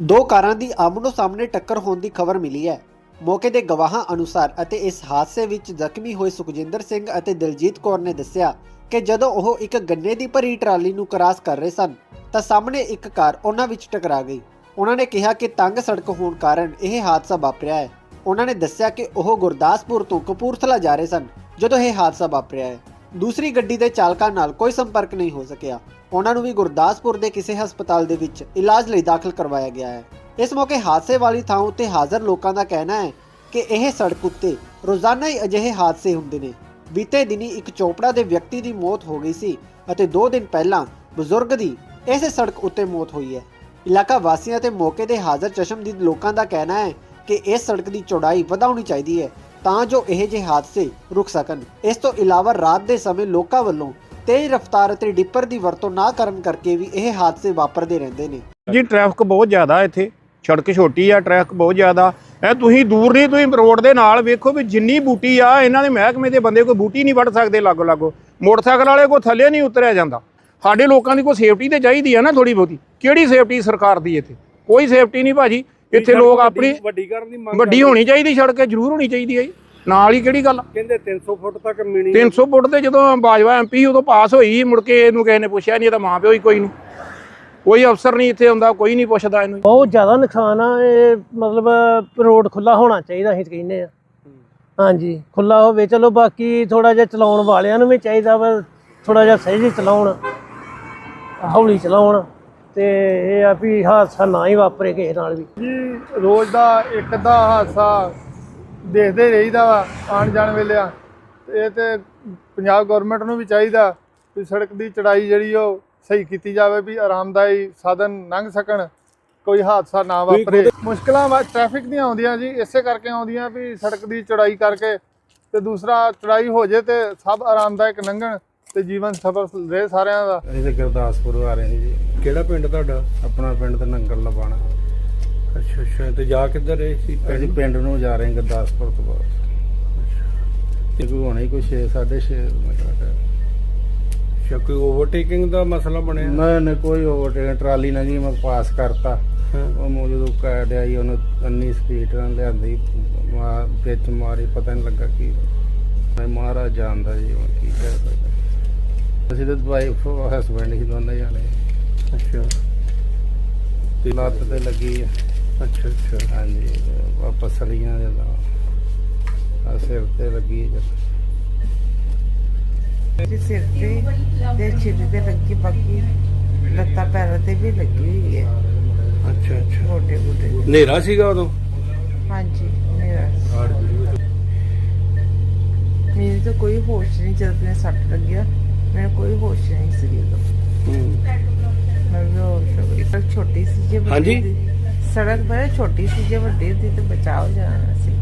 ਦੋ ਕਾਰਾਂ ਦੀ ਆਮਨੋ ਸਾਹਮਣੇ ਟੱਕਰ ਹੋਣ ਦੀ ਖਬਰ ਮਿਲੀ ਹੈ। ਮੌਕੇ ਦੇ ਗਵਾਹਾਂ ਅਨੁਸਾਰ ਅਤੇ ਇਸ ਹਾਦਸੇ ਵਿੱਚ ਜ਼ਖਮੀ ਹੋਏ ਸੁਖਜਿੰਦਰ ਸਿੰਘ ਅਤੇ ਦਿਲਜੀਤ ਕੌਰ ਨੇ ਦੱਸਿਆ ਕਿ ਜਦੋਂ ਉਹ ਇੱਕ ਗੰਨੇ ਦੀ ਭਰੀ ਟਰਾਲੀ ਨੂੰ ਕ੍ਰਾਸ ਕਰ ਰਹੇ ਸਨ, ਤਾਂ ਸਾਹਮਣੇ ਇੱਕ ਕਾਰ ਉਹਨਾਂ ਵਿੱਚ ਟਕਰਾ ਗਈ। ਉਹਨਾਂ ਨੇ ਕਿਹਾ ਕਿ ਤੰਗ ਸੜਕ ਹੋਣ ਕਾਰਨ ਇਹ ਹਾਦਸਾ ਵਾਪਰਿਆ ਹੈ। ਉਹਨਾਂ ਨੇ ਦੱਸਿਆ ਕਿ ਉਹ ਗੁਰਦਾਸਪੁਰ ਤੋਂ ਕਪੂਰਥਲਾ ਜਾ ਰਹੇ ਸਨ ਜਦੋਂ ਇਹ ਹਾਦਸਾ ਵਾਪਰਿਆ ਹੈ। ਦੂਸਰੀ ਗੱਡੀ ਦੇ ਚਾਲਕਾਂ ਨਾਲ ਕੋਈ ਸੰਪਰਕ ਨਹੀਂ ਹੋ ਸਕਿਆ। ਉਹਨਾਂ ਨੂੰ ਵੀ ਗੁਰਦਾਸਪੁਰ ਦੇ ਕਿਸੇ ਹਸਪਤਾਲ ਦੇ ਵਿੱਚ ਇਲਾਜ ਲਈ ਦਾਖਲ ਕਰਵਾਇਆ ਗਿਆ ਹੈ। ਇਸ ਮੌਕੇ ਹਾਦਸੇ ਵਾਲੀ ਥਾਂ ਉੱਤੇ ਹਾਜ਼ਰ ਲੋਕਾਂ ਦਾ ਕਹਿਣਾ ਹੈ ਕਿ ਇਹ ਸੜਕ ਉੱਤੇ ਰੋਜ਼ਾਨਾ ਹੀ ਅਜਿਹੇ ਹਾਦਸੇ ਹੁੰਦੇ ਨੇ। ਬੀਤੇ ਦਿਨੀ ਇੱਕ ਚੋਪੜਾ ਦੇ ਵਿਅਕਤੀ ਦੀ ਮੌਤ ਹੋ ਗਈ ਸੀ ਅਤੇ 2 ਦਿਨ ਪਹਿਲਾਂ ਬਜ਼ੁਰਗ ਦੀ ਇਸੇ ਸੜਕ ਉੱਤੇ ਮੌਤ ਹੋਈ ਹੈ। ਇਲਾਕਾ ਵਾਸੀਆਂ ਤੇ ਮੌਕੇ ਦੇ ਹਾਜ਼ਰ ਚਸ਼ਮਦੀਦ ਲੋਕਾਂ ਦਾ ਕਹਿਣਾ ਹੈ ਕਿ ਇਸ ਸੜਕ ਦੀ ਚੌੜਾਈ ਵਧਾਉਣੀ ਚਾਹੀਦੀ ਹੈ ਤਾਂ ਜੋ ਇਹ ਜਿਹੇ ਹਾਦਸੇ ਰੁਕ ਸਕਣ। ਇਸ ਤੋਂ ਇਲਾਵਾ ਰਾਤ ਦੇ ਸਮੇਂ ਲੋਕਾਂ ਵੱਲੋਂ ਤੇਜ਼ ਰਫ਼ਤਾਰ ਅਤੇ ਡਿੱਪਰ ਦੀ ਵਰਤੋਂ ਨਾ ਕਰਨ ਕਰਕੇ ਵੀ ਇਹ ਹਾਦਸੇ ਵਾਪਰਦੇ ਰਹਿੰਦੇ ਨੇ। ਜੀ ਟ੍ਰੈਫਿਕ ਬਹੁਤ ਜ਼ਿਆਦਾ ਇੱਥੇ। ਸੜਕ ਛੋਟੀ ਆ ਟ੍ਰੈਫਿਕ ਬਹੁਤ ਜ਼ਿਆਦਾ। ਇਹ ਤੁਸੀਂ ਦੂਰ ਨਹੀਂ ਤੁਸੀਂ ਰੋਡ ਦੇ ਨਾਲ ਵੇਖੋ ਵੀ ਜਿੰਨੀ ਬੂਟੀ ਆ ਇਹਨਾਂ ਦੇ ਮਹਿਕਮੇ ਦੇ ਬੰਦੇ ਕੋਈ ਬੂਟੀ ਨਹੀਂ ਵੱਢ ਸਕਦੇ ਲਾਗੋ ਲਾਗੋ। ਮੋਟਰਸਾਈਕਲ ਵਾਲੇ ਕੋ ਥੱਲੇ ਨਹੀਂ ਉਤਰਿਆ ਜਾਂਦਾ। ਸਾਡੇ ਲੋਕਾਂ ਦੀ ਕੋਈ ਸੇਫਟੀ ਤੇ ਚਾਹੀਦੀ ਆ ਨਾ ਥੋੜੀ ਬਹੁਤੀ। ਕਿਹੜੀ ਸੇਫਟੀ ਸਰਕਾਰ ਦੀ ਇੱਥੇ? ਕੋਈ ਸੇਫਟੀ ਨਹੀਂ ਭਾਜੀ। ਇੱਥੇ ਲੋਕ ਆਪਣੀ ਵੱਡੀ ਕਰਨ ਦੀ ਮੰਗ ਵੱਡੀ ਹੋਣੀ ਚਾਹੀਦੀ ਸੜਕ ਜ਼ਰੂਰ ਹੋਣੀ ਚਾਹੀਦੀ ਹੈ ਜੀ। ਨਾਲ ਹੀ ਕਿਹੜੀ ਗੱਲ? ਕਹਿੰਦੇ 300 ਫੁੱਟ ਤੱਕ ਮਿਣੀ 300 ਫੁੱਟ ਤੇ ਜਦੋਂ ਬਾਜਵਾ ਐਮਪੀ ਉਦੋਂ ਪਾਸ ਹੋਈ ਮੁੜ ਕੇ ਇਹਨੂੰ ਕਿਸੇ ਨੇ ਪੁੱਛਿਆ ਨਹੀਂ ਇਹਦਾ ਮਾਂ ਪਿਓ ਹੀ ਕੋਈ ਨਹੀਂ ਕੋਈ ਅਫਸਰ ਨਹੀਂ ਇੱਥੇ ਹੁੰਦਾ ਕੋਈ ਨਹੀਂ ਪੁੱਛਦਾ ਇਹਨੂੰ। ਬਹੁਤ ਜ਼ਿਆਦਾ ਨੁਕਸਾਨ ਆ ਇਹ ਮਤਲਬ ਰੋਡ ਖੁੱਲਾ ਹੋਣਾ ਚਾਹੀਦਾ ਅਸੀਂ ਕਹਿੰਦੇ ਆ। ਹਾਂਜੀ ਖੁੱਲਾ ਹੋਵੇ ਚਲੋ ਬਾਕੀ ਥੋੜਾ ਜਿਹਾ ਚਲਾਉਣ ਵਾਲਿਆਂ ਨੂੰ ਵੀ ਚਾਹੀਦਾ ਵਾ ਥੋੜਾ ਜਿਹਾ ਸਹੀ ਜਿਹੀ ਚਲਾਉਣ ਹੌਲੀ ਚਲਾਉਣ ਤੇ ਇਹ ਆ ਵੀ ਹਾਦਸਾ ਨਾ ਹੀ ਵਾਪਰੇ ਕਿਸੇ ਨਾਲ ਵੀ। ਜੀ ਰੋਜ਼ ਦਾ ਇੱਕ ਦਾ ਹਾਦਸਾ ਦੇਖਦੇ ਰਹੀਦਾ ਵਾ ਆਣ ਜਾਣ ਵੇਲੇ ਆ। ਤੇ ਇਹ ਤੇ ਪੰਜਾਬ ਗਵਰਨਮੈਂਟ ਨੂੰ ਵੀ ਚਾਹੀਦਾ ਵੀ ਸੜਕ ਦੀ ਚੜਾਈ ਜਿਹੜੀ ਉਹ ਸਹੀ ਕੀਤੀ ਜਾਵੇ ਵੀ ਆਰਾਮਦਾਈ ਸਾਧਨ ਲੰਘ ਸਕਣ ਕੋਈ ਹਾਦਸਾ ਨਾ ਵਾਪਰੇ। ਮੁਸ਼ਕਲਾਂ ਵਾ ਟ੍ਰੈਫਿਕ ਦੀਆਂ ਆਉਂਦੀਆਂ ਜੀ ਇਸੇ ਕਰਕੇ ਆਉਂਦੀਆਂ ਵੀ ਸੜਕ ਦੀ ਚੜਾਈ ਕਰਕੇ ਤੇ ਦੂਸਰਾ ਚੜਾਈ ਹੋ ਜੇ ਤੇ ਸਭ ਆਰਾਮਦਾਇਕ ਲੰਘਣ ਤੇ ਜੀਵਨ ਸਫਲ ਰਹੇ ਸਾਰਿਆਂ ਦਾ। ਅਸੀਂ ਤੇ ਗੁਰਦਾਸਪੁਰ ਆ ਰਹੇ ਜੀ। ਕਿਹੜਾ ਪਿੰਡ ਤੁਹਾਡਾ? ਆਪਣਾ ਪਿੰਡ ਤੇ ਨੰਗਲ ਲਵਾਣਾ। ਅੱਛਾ ਅੱਛਾ। ਤੇ ਜਾ ਕਿੱਧਰ ਰਹੇ ਸੀ ਅਸੀਂ ਪਿੰਡ ਨੂੰ ਜਾ ਰਹੇ ਹਾਂ ਗੁਰਦਾਸਪੁਰ ਤੋਂ ਬਾਅਦ। ਤੇ ਕੋਈ ਹੋਣਾ ਹੀ ਕੋਈ 6 6.5 ਮਿੰਟ ਅੱਛਾ ਕੋਈ ਓਵਰਟੇਕਿੰਗ ਦਾ ਮਸਲਾ ਬਣਿਆ? ਨਾ ਨਾ ਕੋਈ ਓਵਰਟੇਕ ਟਰਾਲੀ ਨਾਲ ਜੀ ਮੈਂ ਪਾਸ ਕਰਤਾ। ਹਾਂ। ਉਹ ਮੋ ਜਦੋਂ ਜੀ ਉਹਨੂੰ ਅੰਨੀ ਸਪੀਡ ਨਾਲ ਲਿਆਂਦੀ ਮਾ ਵਿੱਚ ਮਾਰੀ ਪਤਾ ਨਹੀਂ ਲੱਗਾ ਕੀ। ਮੈਂ ਮਹਾਰਾਜ ਜਾਣਦਾ ਜੀ ਹੁਣ ਕੀ ਕਹਿ ਸਕਦਾ। ਅਸੀਂ ਤਾਂ ਵਾਈਫ ਹਸਬੈਂਡ ਹੀ ਦੋਨੇ ਜਾਣੇ। ਅੱਛਾ। ਤੇ ਲੱਤ ਤੇ ਲੱਗੀ ਆ। ਅੱਛਾ ਅੱਛਾ। ਹਾਂਜੀ ਵਾਪਸ ਸੜੀਆਂ ਜਦੋਂ ਆ ਸਿਰ ਤੇ ਲੱਗੀ ਜਦੋਂ ਜੀ ਸਿਰ ਤੇ ਤੇ ਛਿੱਲ ਤੇ ਲੱਗੀ ਬਾਕੀ ਲੱਤਾਂ ਪੈਰਾਂ ਤੇ ਵੀ ਲੱਗੀ ਹੋਈ ਹੈ। ਅੱਛਾ ਅੱਛਾ। ਗੋਡੇ ਗੋਡੇ ਹਨੇਰਾ ਸੀਗਾ ਉਦੋਂ? ਹਾਂਜੀ ਮੇਰਾ ਮੈਨੂੰ ਤਾਂ ਕੋਈ ਹੋਸ਼ ਨਹੀਂ ਜਦ ਮੈਂ ਸੱਟ ਲੱਗਿਆ ਮੈਨੂੰ ਕੋਈ ਹੋਸ਼ ਨਹੀਂ ਸੀ ਉਦੋਂ। ਹੂੰ। ਮੈਂ ਵੀ ਹੋਸ਼ ਹੋ ਗਈ। ਸੜਕ ਛੋਟੀ ਸੀ ਜੇ ਵੱਡੀ ਹਾਂਜੀ? ਸੜਕ ਬੜੀ ਛੋਟੀ ਸੀ ਜੇ ਵੱਡੀ ਸੀ ਤਾਂ ਬਚਾਓ ਜਾਣਾ ਸੀ।